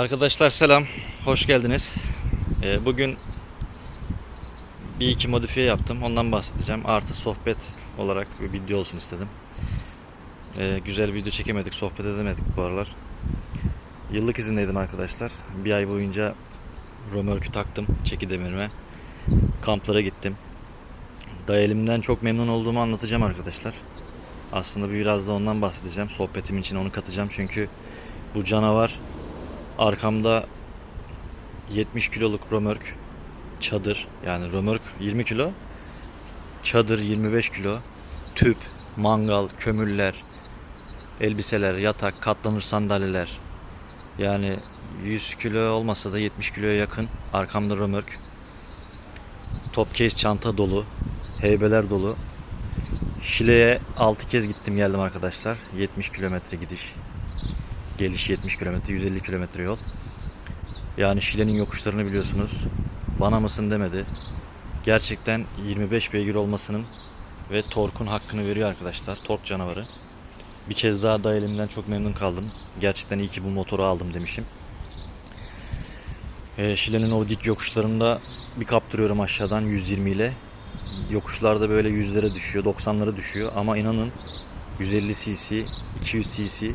Arkadaşlar selam, hoş geldiniz. Ee, bugün bir iki modifiye yaptım, ondan bahsedeceğim. Artı sohbet olarak bir video olsun istedim. Ee, güzel video çekemedik, sohbet edemedik bu aralar. Yıllık izindeydim arkadaşlar. Bir ay boyunca römörkü taktım çeki demirime. Kamplara gittim. Dayelimden çok memnun olduğumu anlatacağım arkadaşlar. Aslında biraz da ondan bahsedeceğim. Sohbetim için onu katacağım çünkü bu canavar Arkamda 70 kiloluk römörk çadır yani römörk 20 kilo çadır 25 kilo tüp mangal kömürler elbiseler yatak katlanır sandalyeler. Yani 100 kilo olmasa da 70 kiloya yakın arkamda römörk. Top case çanta dolu heybeler dolu. Şile'ye 6 kez gittim geldim arkadaşlar. 70 kilometre gidiş Geliş 70 kilometre, 150 kilometre yol. Yani Şile'nin yokuşlarını biliyorsunuz. Bana mısın demedi. Gerçekten 25 beygir olmasının ve torkun hakkını veriyor arkadaşlar. Tork canavarı. Bir kez daha da elimden çok memnun kaldım. Gerçekten iyi ki bu motoru aldım demişim. Ee, Şile'nin o dik yokuşlarında bir kaptırıyorum aşağıdan 120 ile. Yokuşlarda böyle yüzlere düşüyor, 90'lara düşüyor ama inanın 150 cc, 200 cc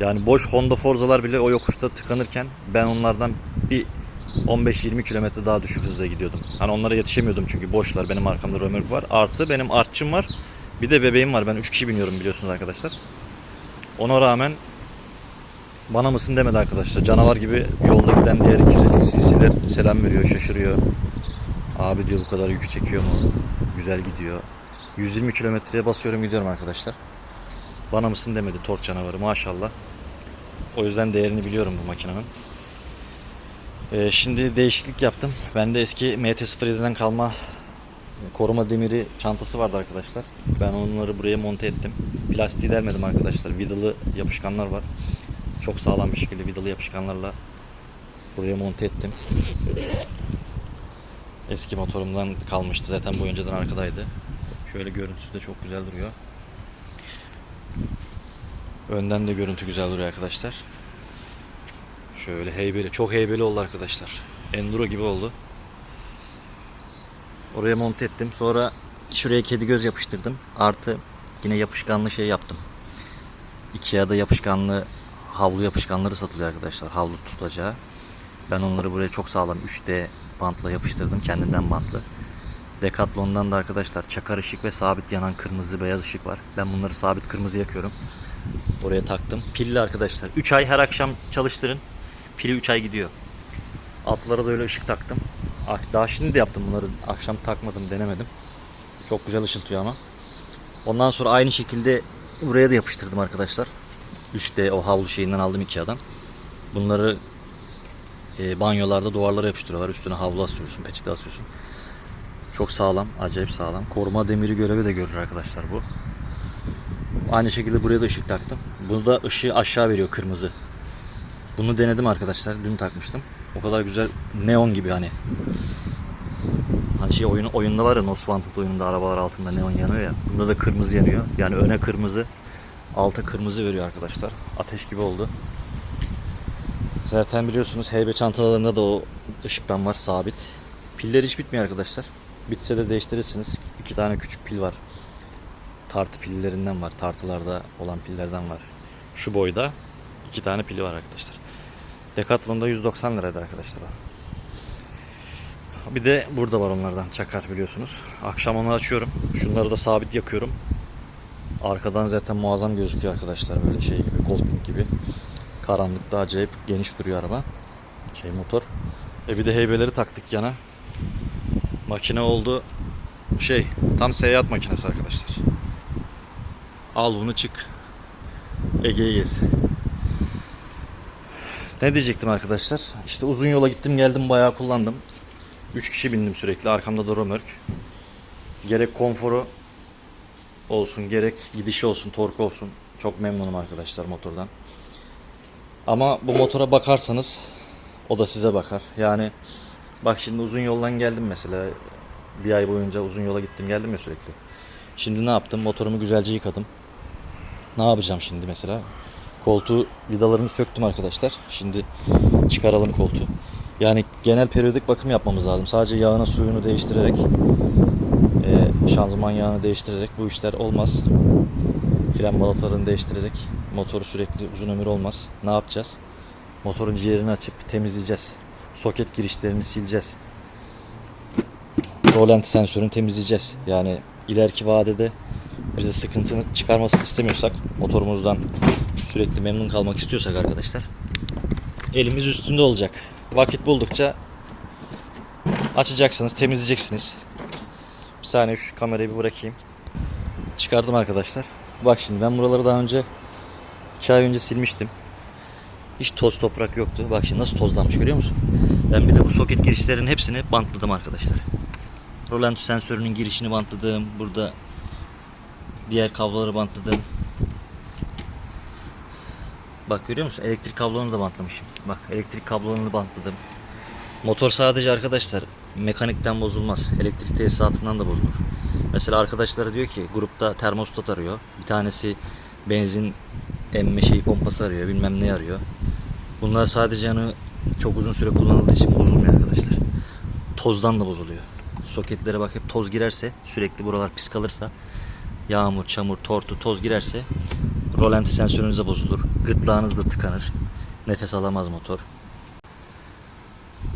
yani boş Honda Forza'lar bile o yokuşta tıkanırken ben onlardan bir 15-20 kilometre daha düşük hızla gidiyordum. Hani onlara yetişemiyordum çünkü boşlar. Benim arkamda römork var. Artı benim artçım var. Bir de bebeğim var. Ben 3 kişi biniyorum biliyorsunuz arkadaşlar. Ona rağmen bana mısın demedi arkadaşlar. Canavar gibi yolda giden diğer 250 cc'ler selam veriyor, şaşırıyor. Abi diyor bu kadar yükü çekiyor mu? Güzel gidiyor. 120 kilometreye basıyorum gidiyorum arkadaşlar. Bana mısın demedi tork canavarı maşallah. O yüzden değerini biliyorum bu makinenin. Ee, şimdi değişiklik yaptım. Bende eski MT-07'den kalma koruma demiri çantası vardı arkadaşlar. Ben onları buraya monte ettim. Plastiği delmedim arkadaşlar. Vidalı yapışkanlar var. Çok sağlam bir şekilde vidalı yapışkanlarla buraya monte ettim. Eski motorumdan kalmıştı. Zaten bu önceden arkadaydı. Şöyle görüntüsü de çok güzel duruyor. Önden de görüntü güzel duruyor arkadaşlar. Şöyle heybeli. Çok heybeli oldu arkadaşlar. Enduro gibi oldu. Oraya monte ettim. Sonra şuraya kedi göz yapıştırdım. Artı yine yapışkanlı şey yaptım. Ikea'da yapışkanlı havlu yapışkanları satılıyor arkadaşlar. Havlu tutacağı. Ben onları buraya çok sağlam 3D bantla yapıştırdım. Kendinden bantlı. Decathlon'dan da arkadaşlar çakar ışık ve sabit yanan kırmızı beyaz ışık var. Ben bunları sabit kırmızı yakıyorum. Oraya taktım. Pilli arkadaşlar. 3 ay her akşam çalıştırın. Pili 3 ay gidiyor. Altlara da öyle ışık taktım. Ah, Daha şimdi de yaptım bunları. Akşam takmadım, denemedim. Çok güzel ışıltıyor ama. Ondan sonra aynı şekilde buraya da yapıştırdım arkadaşlar. 3D o havlu şeyinden aldım Ikea'dan. Bunları e, banyolarda duvarlara yapıştırıyorlar. Üstüne havlu asıyorsun, peçete asıyorsun. Çok sağlam, acayip sağlam. Koruma demiri görevi de görür arkadaşlar bu. Aynı şekilde buraya da ışık taktım. Bunu da ışığı aşağı veriyor kırmızı. Bunu denedim arkadaşlar. Dün takmıştım. O kadar güzel neon gibi hani. Hani şey oyunu, oyunda var ya Most Wanted oyununda arabalar altında neon yanıyor ya. Bunda da kırmızı yanıyor. Yani öne kırmızı, alta kırmızı veriyor arkadaşlar. Ateş gibi oldu. Zaten biliyorsunuz heybe çantalarında da o ışıktan var sabit. Piller hiç bitmiyor arkadaşlar. Bitse de değiştirirsiniz. İki tane küçük pil var. Tartı pillerinden var. Tartılarda olan pillerden var. Şu boyda iki tane pili var arkadaşlar. Decathlon'da 190 liraydı arkadaşlar. Bir de burada var onlardan çakar biliyorsunuz. Akşam onu açıyorum. Şunları da sabit yakıyorum. Arkadan zaten muazzam gözüküyor arkadaşlar böyle şey gibi Goldwing gibi. Karanlıkta acayip geniş duruyor araba. Şey motor. E bir de heybeleri taktık yana. Makine oldu şey tam seyahat makinesi arkadaşlar. Al bunu çık. Ege'yi gez. Ne diyecektim arkadaşlar? İşte uzun yola gittim geldim bayağı kullandım. 3 kişi bindim sürekli. Arkamda da römörk. Gerek konforu olsun, gerek gidişi olsun, torku olsun. Çok memnunum arkadaşlar motordan. Ama bu motora bakarsanız o da size bakar. Yani bak şimdi uzun yoldan geldim mesela. Bir ay boyunca uzun yola gittim geldim ya sürekli. Şimdi ne yaptım? Motorumu güzelce yıkadım. Ne yapacağım şimdi mesela? Koltuğu vidalarını söktüm arkadaşlar. Şimdi çıkaralım koltuğu. Yani genel periyodik bakım yapmamız lazım. Sadece yağını suyunu değiştirerek e, şanzıman yağını değiştirerek bu işler olmaz. Fren balatalarını değiştirerek motoru sürekli uzun ömür olmaz. Ne yapacağız? Motorun ciğerini açıp temizleyeceğiz. Soket girişlerini sileceğiz. Rolanti sensörünü temizleyeceğiz. Yani ileriki vadede bize sıkıntını çıkarmasını istemiyorsak motorumuzdan sürekli memnun kalmak istiyorsak arkadaşlar elimiz üstünde olacak. Vakit buldukça açacaksınız, temizleyeceksiniz. Bir saniye şu kamerayı bir bırakayım. Çıkardım arkadaşlar. Bak şimdi ben buraları daha önce 2 ay önce silmiştim. Hiç toz toprak yoktu. Bak şimdi nasıl tozlanmış görüyor musun? Ben bir de bu soket girişlerin hepsini bantladım arkadaşlar. Rolanti sensörünün girişini bantladım. Burada diğer kabloları bantladım. Bak görüyor musun? Elektrik kablolarını da bantlamışım. Bak elektrik kablolarını bantladım. Motor sadece arkadaşlar mekanikten bozulmaz. Elektrik tesisatından da bozulur. Mesela arkadaşları diyor ki grupta termostat arıyor. Bir tanesi benzin emme şeyi pompası arıyor. Bilmem ne arıyor. Bunlar sadece yani çok uzun süre kullanıldığı için bozulmuyor arkadaşlar. Tozdan da bozuluyor. Soketlere bak hep toz girerse sürekli buralar pis kalırsa yağmur, çamur, tortu, toz girerse rolanti sensörünüz de bozulur. Gırtlağınız da tıkanır. Nefes alamaz motor.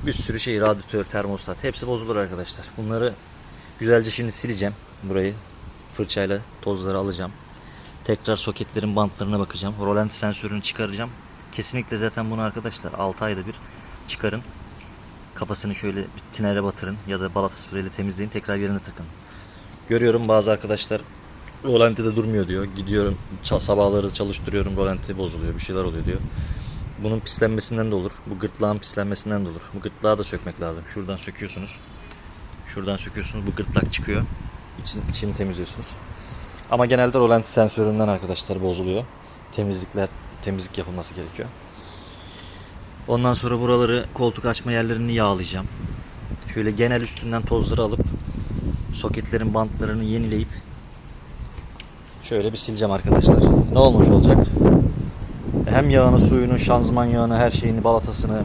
Bir sürü şey, radyatör, termostat hepsi bozulur arkadaşlar. Bunları güzelce şimdi sileceğim burayı. Fırçayla tozları alacağım. Tekrar soketlerin bantlarına bakacağım. Rolanti sensörünü çıkaracağım. Kesinlikle zaten bunu arkadaşlar 6 ayda bir çıkarın. Kafasını şöyle bir tinere batırın ya da balata spreyle temizleyin. Tekrar yerine takın. Görüyorum bazı arkadaşlar rolantide durmuyor diyor. Gidiyorum sabahları çalıştırıyorum rolanti bozuluyor bir şeyler oluyor diyor. Bunun pislenmesinden de olur. Bu gırtlağın pislenmesinden de olur. Bu gırtlağı da sökmek lazım. Şuradan söküyorsunuz. Şuradan söküyorsunuz. Bu gırtlak çıkıyor. İçin, içini temizliyorsunuz. Ama genelde rolanti sensöründen arkadaşlar bozuluyor. Temizlikler temizlik yapılması gerekiyor. Ondan sonra buraları koltuk açma yerlerini yağlayacağım. Şöyle genel üstünden tozları alıp soketlerin bantlarını yenileyip şöyle bir sileceğim arkadaşlar. Ne olmuş olacak? Hem yağını, suyunu, şanzıman yağını, her şeyini, balatasını,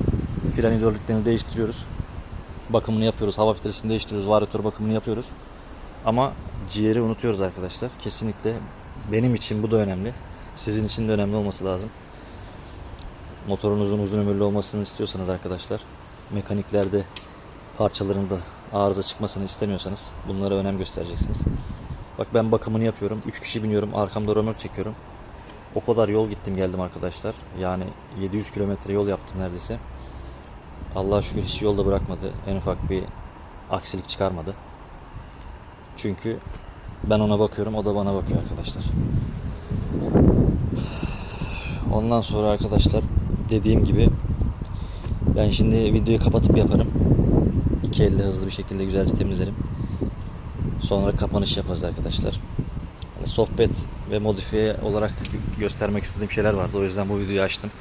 fren hidroliklerini değiştiriyoruz. Bakımını yapıyoruz. Hava filtresini değiştiriyoruz. Varyatör bakımını yapıyoruz. Ama ciğeri unutuyoruz arkadaşlar. Kesinlikle benim için bu da önemli. Sizin için de önemli olması lazım. Motorunuzun uzun ömürlü olmasını istiyorsanız arkadaşlar, mekaniklerde parçaların da arıza çıkmasını istemiyorsanız bunlara önem göstereceksiniz. Bak ben bakımını yapıyorum. 3 kişi biniyorum. Arkamda römork çekiyorum. O kadar yol gittim geldim arkadaşlar. Yani 700 kilometre yol yaptım neredeyse. Allah'a şükür hiç yolda bırakmadı. En ufak bir aksilik çıkarmadı. Çünkü ben ona bakıyorum, o da bana bakıyor arkadaşlar. Ondan sonra arkadaşlar dediğim gibi ben şimdi videoyu kapatıp yaparım. İki elle hızlı bir şekilde güzelce temizlerim. Sonra kapanış yaparız arkadaşlar. Hani sohbet ve modifiye olarak göstermek istediğim şeyler vardı. O yüzden bu videoyu açtım.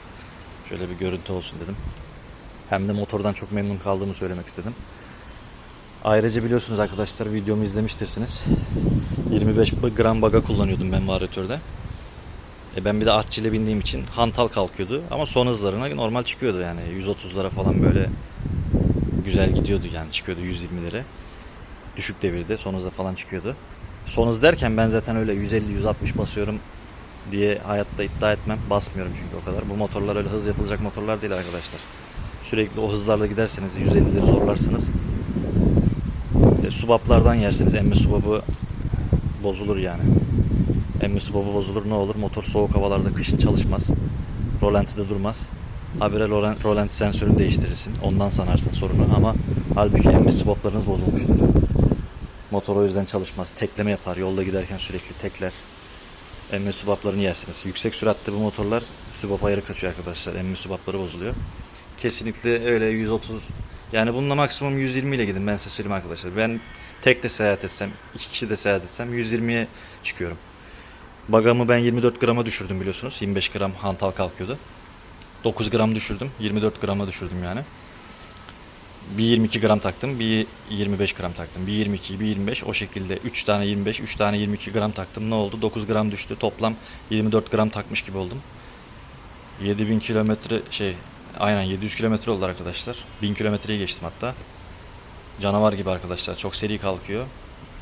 Şöyle bir görüntü olsun dedim. Hem de motordan çok memnun kaldığımı söylemek istedim. Ayrıca biliyorsunuz arkadaşlar videomu izlemiştirsiniz. 25 gram baga kullanıyordum ben varyatörde. E ben bir de artçı ile bindiğim için hantal kalkıyordu ama son hızlarına normal çıkıyordu yani 130'lara falan böyle güzel gidiyordu yani çıkıyordu 120'lere. Düşük devirde son hıza falan çıkıyordu. Son hız derken ben zaten öyle 150-160 basıyorum diye hayatta iddia etmem. Basmıyorum çünkü o kadar. Bu motorlar öyle hız yapılacak motorlar değil arkadaşlar. Sürekli o hızlarla giderseniz 150'leri zorlarsanız e, subaplardan yerseniz emme subabı bozulur yani. Emme subabı bozulur ne olur? Motor soğuk havalarda kışın çalışmaz. Rolantide durmaz. Habire rolan- rolanti sensörünü değiştirirsin. Ondan sanarsın sorunu ama halbuki emme subaplarınız bozulmuştur. Motor o yüzden çalışmaz. Tekleme yapar. Yolda giderken sürekli tekler. Emme subaplarını yersiniz. Yüksek süratte bu motorlar subap ayarı kaçıyor arkadaşlar. Emme subapları bozuluyor. Kesinlikle öyle 130 yani bununla maksimum 120 ile gidin ben size söyleyeyim arkadaşlar. Ben tek de seyahat etsem, iki kişi de seyahat etsem 120'ye çıkıyorum. Bagamı ben 24 grama düşürdüm biliyorsunuz. 25 gram hantal kalkıyordu. 9 gram düşürdüm. 24 grama düşürdüm yani. Bir 22 gram taktım, bir 25 gram taktım. Bir 22, bir 25 o şekilde 3 tane 25, 3 tane 22 gram taktım. Ne oldu? 9 gram düştü. Toplam 24 gram takmış gibi oldum. 7000 kilometre şey aynen 700 kilometre oldu arkadaşlar. 1000 kilometreyi geçtim hatta. Canavar gibi arkadaşlar. Çok seri kalkıyor.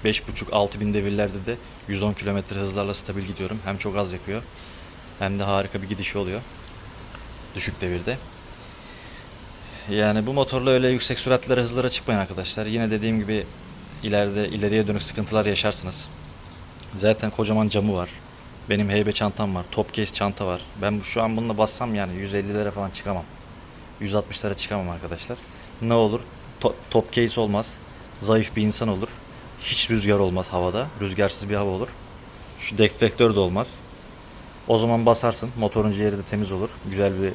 5.5-6 bin devirlerde de 110 kilometre hızlarla stabil gidiyorum. Hem çok az yakıyor hem de harika bir gidişi oluyor. Düşük devirde. Yani bu motorla öyle yüksek süratlere hızlara çıkmayın arkadaşlar. Yine dediğim gibi ileride ileriye dönük sıkıntılar yaşarsınız. Zaten kocaman camı var. Benim heybe çantam var. Top case çanta var. Ben şu an bununla bassam yani 150'lere falan çıkamam. 160'lara çıkamam arkadaşlar. Ne olur? To- top case olmaz. Zayıf bir insan olur. Hiç rüzgar olmaz havada. Rüzgarsız bir hava olur. Şu deflektör de olmaz. O zaman basarsın. Motorun ciğeri de temiz olur. Güzel bir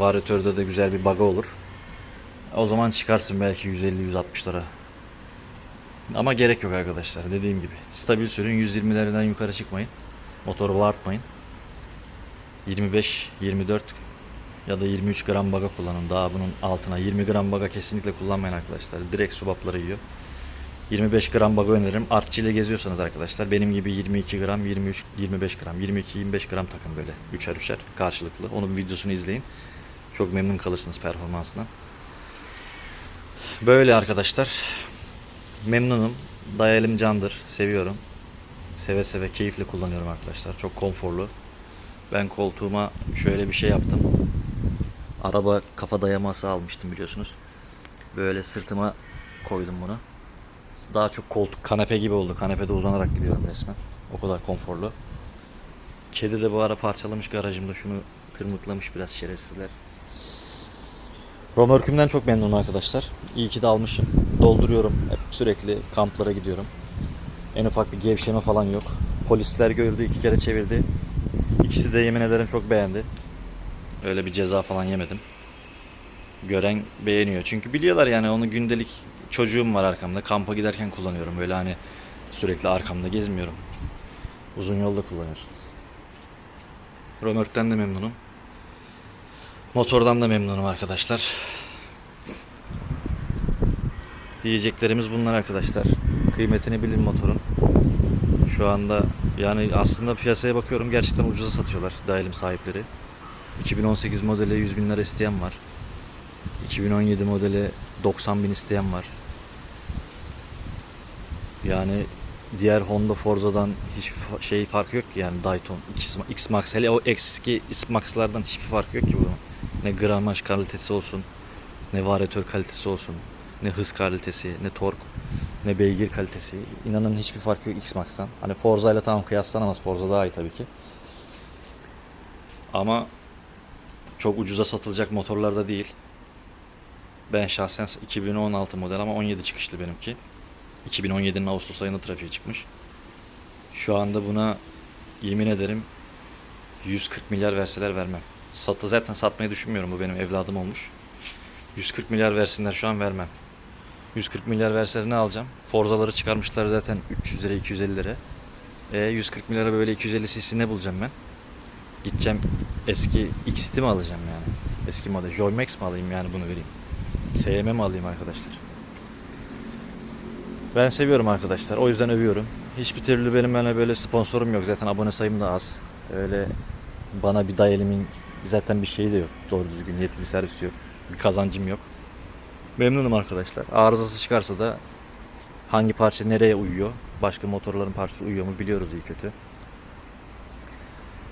varyatörde de güzel bir baga olur. O zaman çıkarsın belki 150-160'lara. Ama gerek yok arkadaşlar. Dediğim gibi. Stabil sürün 120'lerden yukarı çıkmayın. Motoru bağırtmayın. 25, 24 ya da 23 gram baga kullanın. Daha bunun altına 20 gram baga kesinlikle kullanmayın arkadaşlar. Direkt subapları yiyor. 25 gram baga öneririm. Artçı ile geziyorsanız arkadaşlar benim gibi 22 gram, 23, 25 gram, 22, 25 gram takın böyle. Üçer üçer karşılıklı. Onun videosunu izleyin. Çok memnun kalırsınız performansından. Böyle arkadaşlar. Memnunum. Dayalim candır. Seviyorum. Seve seve keyifle kullanıyorum arkadaşlar. Çok konforlu. Ben koltuğuma şöyle bir şey yaptım. Araba kafa dayaması almıştım biliyorsunuz. Böyle sırtıma koydum bunu. Daha çok koltuk kanepe gibi oldu. Kanepede uzanarak gidiyorum resmen. O kadar konforlu. Kedi de bu ara parçalamış garajımda. Şunu tırmıklamış biraz şerefsizler. Romörkümden çok memnunum arkadaşlar. İyi ki de almışım. Dolduruyorum. Hep sürekli kamplara gidiyorum. En ufak bir gevşeme falan yok. Polisler gördü iki kere çevirdi. İkisi de yemin ederim çok beğendi. Öyle bir ceza falan yemedim. Gören beğeniyor. Çünkü biliyorlar yani onu gündelik çocuğum var arkamda. Kampa giderken kullanıyorum. Böyle hani sürekli arkamda gezmiyorum. Uzun yolda kullanıyorsun. Römörkten de memnunum. Motordan da memnunum arkadaşlar. Diyeceklerimiz bunlar arkadaşlar. Kıymetini bilin motorun. Şu anda yani aslında piyasaya bakıyorum gerçekten ucuza satıyorlar dahilim sahipleri. 2018 modeli 100 bin lira isteyen var. 2017 modeli 90 bin isteyen var. Yani diğer Honda Forza'dan hiçbir şey farkı yok ki yani Dayton, X-Max hele o eski X-Max'lardan hiçbir farkı yok ki bunun. Ne gramaj kalitesi olsun, ne varyatör kalitesi olsun, ne hız kalitesi, ne tork, ne beygir kalitesi. İnanın hiçbir farkı yok X-Max'tan. Hani Forza ile tamam kıyaslanamaz. Forza daha iyi tabii ki. Ama çok ucuza satılacak motorlar da değil. Ben şahsen 2016 model ama 17 çıkışlı benimki. 2017'nin Ağustos ayında trafiğe çıkmış. Şu anda buna yemin ederim 140 milyar verseler vermem. Satı zaten satmayı düşünmüyorum. Bu benim evladım olmuş. 140 milyar versinler şu an vermem. 140 milyar verseler ne alacağım? Forzaları çıkarmışlar zaten 300 lira 250 lira. E 140 milyara böyle 250 cc ne bulacağım ben? Gideceğim eski XT mi alacağım yani? Eski model Joymax mi alayım yani bunu vereyim? SM mi alayım arkadaşlar? Ben seviyorum arkadaşlar. O yüzden övüyorum. Hiçbir türlü benim öyle böyle sponsorum yok. Zaten abone sayım da az. Öyle bana bir dayelimin zaten bir şeyi de yok. Doğru düzgün yetkili servis yok. Bir kazancım yok. Memnunum arkadaşlar. Arızası çıkarsa da hangi parça nereye uyuyor? Başka motorların parçası uyuyor mu biliyoruz iyi kötü.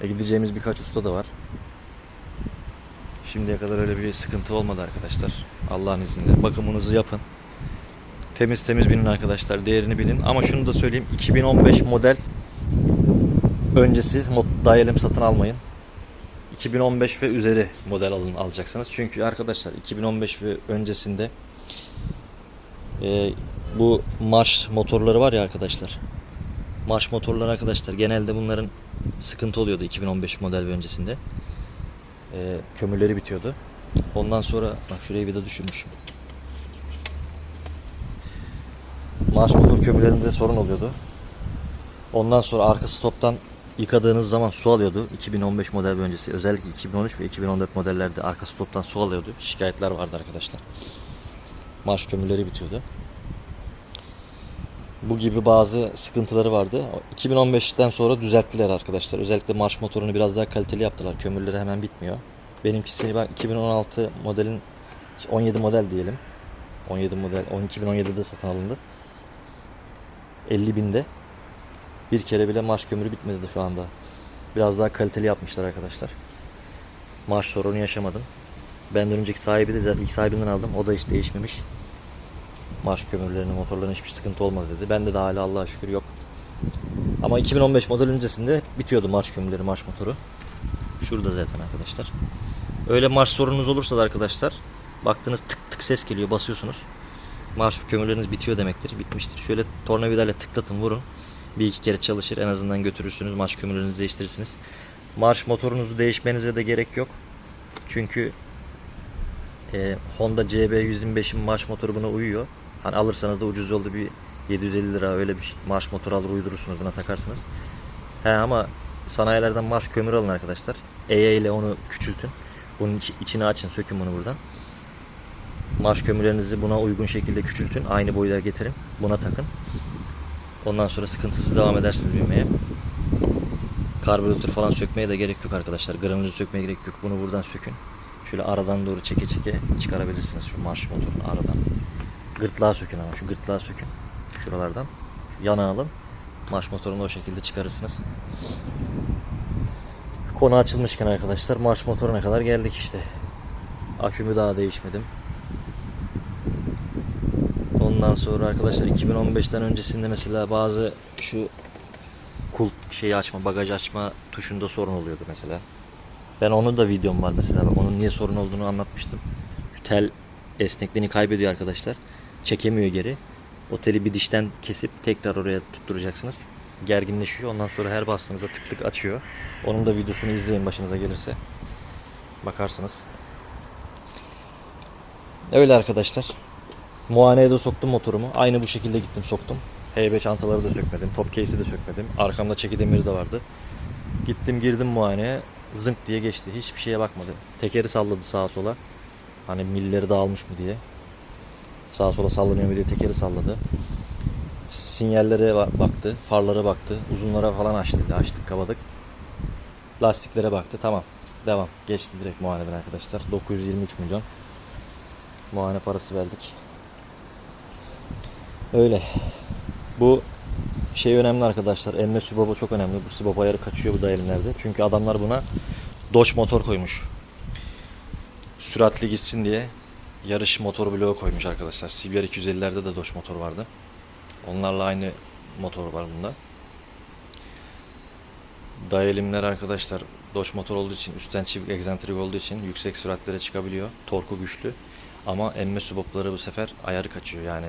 E gideceğimiz birkaç usta da var. Şimdiye kadar öyle bir sıkıntı olmadı arkadaşlar. Allah'ın izniyle. Bakımınızı yapın. Temiz temiz binin arkadaşlar. Değerini bilin. Ama şunu da söyleyeyim. 2015 model öncesi mod- satın almayın. 2015 ve üzeri model alın alacaksınız. Çünkü arkadaşlar 2015 ve öncesinde e, bu marş motorları var ya arkadaşlar. Marş motorları arkadaşlar genelde bunların sıkıntı oluyordu 2015 model ve öncesinde. E, kömürleri bitiyordu. Ondan sonra bak şurayı bir de düşürmüşüm. Marş motor kömürlerinde sorun oluyordu. Ondan sonra arka stoptan yıkadığınız zaman su alıyordu. 2015 model öncesi özellikle 2013 ve 2014 modellerde arka stoptan su alıyordu. Şikayetler vardı arkadaşlar. Marş kömürleri bitiyordu. bu gibi bazı sıkıntıları vardı. 2015'ten sonra düzelttiler arkadaşlar. Özellikle marş motorunu biraz daha kaliteli yaptılar. Kömürleri hemen bitmiyor. Benimkisi ben 2016 modelin 17 model diyelim. 17 model 10 2017'de satın alındı. 50 binde. Bir kere bile marş kömürü bitmedi de şu anda. Biraz daha kaliteli yapmışlar arkadaşlar. Marş sorunu yaşamadım. Benden önceki sahibi de ilk sahibinden aldım. O da hiç değişmemiş. Marş kömürlerinin, motorların hiçbir sıkıntı olmadı dedi. Bende de hala Allah'a şükür yok. Ama 2015 model öncesinde bitiyordu marş kömürleri, marş motoru. Şurada zaten arkadaşlar. Öyle marş sorununuz olursa da arkadaşlar baktınız tık tık ses geliyor basıyorsunuz. Marş kömürleriniz bitiyor demektir. Bitmiştir. Şöyle tornavidayla tıklatın vurun. Bir iki kere çalışır. En azından götürürsünüz. Marş kömürlerinizi değiştirirsiniz. Marş motorunuzu değişmenize de gerek yok. Çünkü e, Honda CB125'in marş motoru buna uyuyor. Hani alırsanız da ucuz yolda bir 750 lira öyle bir şey- marş motoru alır uydurursunuz buna takarsınız. He ama sanayilerden marş kömür alın arkadaşlar. EYE ile onu küçültün. Bunun içi- içini açın, sökün bunu buradan. Marş kömürlerinizi buna uygun şekilde küçültün. Aynı boyuya getirin. Buna takın. Ondan sonra sıkıntısız devam edersiniz binmeye. Karbüratör falan sökmeye de gerek yok arkadaşlar. Granülü sökmeye gerek yok. Bunu buradan sökün. Şöyle aradan doğru çeke çeke çıkarabilirsiniz şu marş motorunu aradan. Gırtlağı sökün ama şu gırtlağı sökün. Şuralardan. Şu yana alın. Marş motorunu o şekilde çıkarırsınız. Konu açılmışken arkadaşlar marş motoruna kadar geldik işte. Akümü daha değişmedim. Ondan sonra arkadaşlar 2015'ten öncesinde mesela bazı şu kul şeyi açma, bagaj açma tuşunda sorun oluyordu mesela. Ben onun da videom var mesela. Bak onun niye sorun olduğunu anlatmıştım. Şu tel esnekliğini kaybediyor arkadaşlar. Çekemiyor geri. O teli bir dişten kesip tekrar oraya tutturacaksınız. Gerginleşiyor. Ondan sonra her bastığınızda tık tık açıyor. Onun da videosunu izleyin başınıza gelirse. Bakarsınız. Öyle arkadaşlar. Muayeneye de soktum motorumu. Aynı bu şekilde gittim soktum. HB çantaları da sökmedim. Top case'i de sökmedim. Arkamda çeki demiri de vardı. Gittim girdim muayeneye. Zınk diye geçti. Hiçbir şeye bakmadı. Tekeri salladı sağa sola. Hani milleri dağılmış mı diye. Sağa sola sallanıyor mu diye tekeri salladı. Sinyallere ba- baktı. Farlara baktı. Uzunlara falan açtı. Açtık kavadık. Lastiklere baktı. Tamam. Devam. Geçti direkt muayeneden arkadaşlar. 923 milyon. Muayene parası verdik. Öyle. Bu şey önemli arkadaşlar. Emme sübaba çok önemli. Bu sübaba ayarı kaçıyor bu dayanımlarda. Çünkü adamlar buna Dodge motor koymuş. Süratli gitsin diye yarış motor bloğu koymuş arkadaşlar. CBR 250'lerde de Dodge motor vardı. Onlarla aynı motor var bunda. Dayelimler arkadaşlar Dodge motor olduğu için üstten çivik egzantrik olduğu için yüksek süratlere çıkabiliyor. Torku güçlü. Ama emme subopları bu sefer ayarı kaçıyor. Yani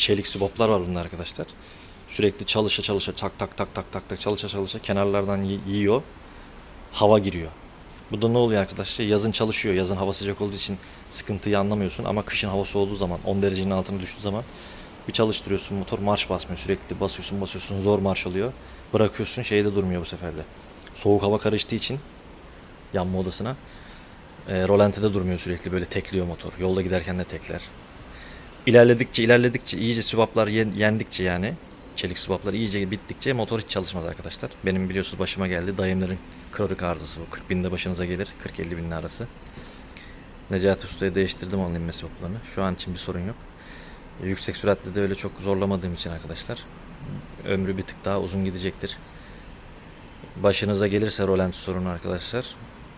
çelik suboplar var bunda arkadaşlar. Sürekli çalışa çalışa tak tak tak tak tak tak çalışa çalışa kenarlardan yi- yiyor. Hava giriyor. Bu da ne oluyor arkadaşlar? Yazın çalışıyor. Yazın hava sıcak olduğu için sıkıntıyı anlamıyorsun ama kışın hava soğuduğu zaman 10 derecenin altına düştüğü zaman bir çalıştırıyorsun motor marş basmıyor sürekli basıyorsun basıyorsun zor marş alıyor. Bırakıyorsun şeyde durmuyor bu sefer de. Soğuk hava karıştığı için yanma odasına e, rolantide durmuyor sürekli böyle tekliyor motor. Yolda giderken de tekler. İlerledikçe ilerledikçe iyice sübaplar yen- yendikçe yani çelik sübaplar iyice bittikçe motor hiç çalışmaz arkadaşlar. Benim biliyorsunuz başıma geldi. Dayımların kırık arızası bu. 40 binde başınıza gelir. 40-50 binin arası. Necati Usta'ya değiştirdim onun inme sübaplarını. Şu an için bir sorun yok. Yüksek süratle de öyle çok zorlamadığım için arkadaşlar ömrü bir tık daha uzun gidecektir. Başınıza gelirse rolanti sorunu arkadaşlar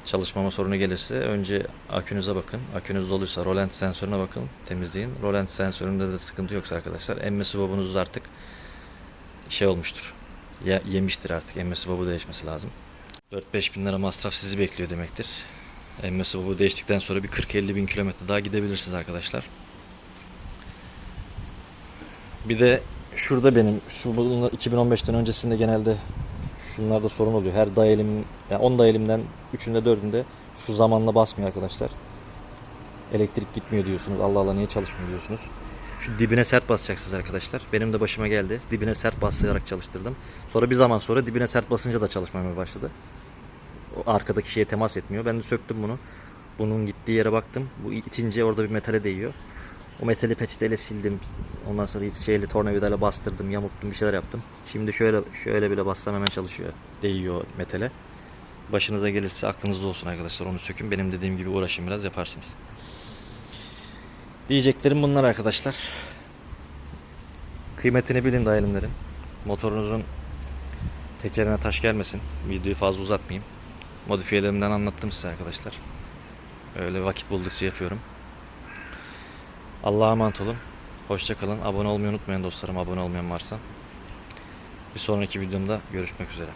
çalışmama sorunu gelirse önce akünüze bakın. Akünüz doluysa rolanti sensörüne bakın. Temizleyin. Rolanti sensöründe de sıkıntı yoksa arkadaşlar emmesi babunuz artık şey olmuştur. Ye- yemiştir artık. Emmesi babu değişmesi lazım. 4-5 bin lira masraf sizi bekliyor demektir. Emmesi babu değiştikten sonra bir 40-50 bin kilometre daha gidebilirsiniz arkadaşlar. Bir de şurada benim şu bunlar 2015'ten öncesinde genelde şunlarda sorun oluyor. Her dayelim yani 10 dayelimden 3'ünde 4'ünde şu zamanla basmıyor arkadaşlar. Elektrik gitmiyor diyorsunuz. Allah Allah niye çalışmıyor diyorsunuz. Şu dibine sert basacaksınız arkadaşlar. Benim de başıma geldi. Dibine sert basayarak çalıştırdım. Sonra bir zaman sonra dibine sert basınca da çalışmamaya başladı. O arkadaki şeye temas etmiyor. Ben de söktüm bunu. Bunun gittiği yere baktım. Bu itince orada bir metale değiyor. O metali peçeteyle sildim. Ondan sonra şeyle tornavidayla bastırdım, yamulttum bir şeyler yaptım. Şimdi şöyle şöyle bile bassam hemen çalışıyor. Değiyor metale. Başınıza gelirse aklınızda olsun arkadaşlar. Onu sökün. Benim dediğim gibi uğraşın biraz yaparsınız. Diyeceklerim bunlar arkadaşlar. Kıymetini bilin dayanımların. Motorunuzun tekerine taş gelmesin. Videoyu fazla uzatmayayım. Modifiyelerimden anlattım size arkadaşlar. Öyle vakit buldukça yapıyorum. Allah'a emanet olun. Hoşça kalın. Abone olmayı unutmayın dostlarım. Abone olmayan varsa. Bir sonraki videomda görüşmek üzere.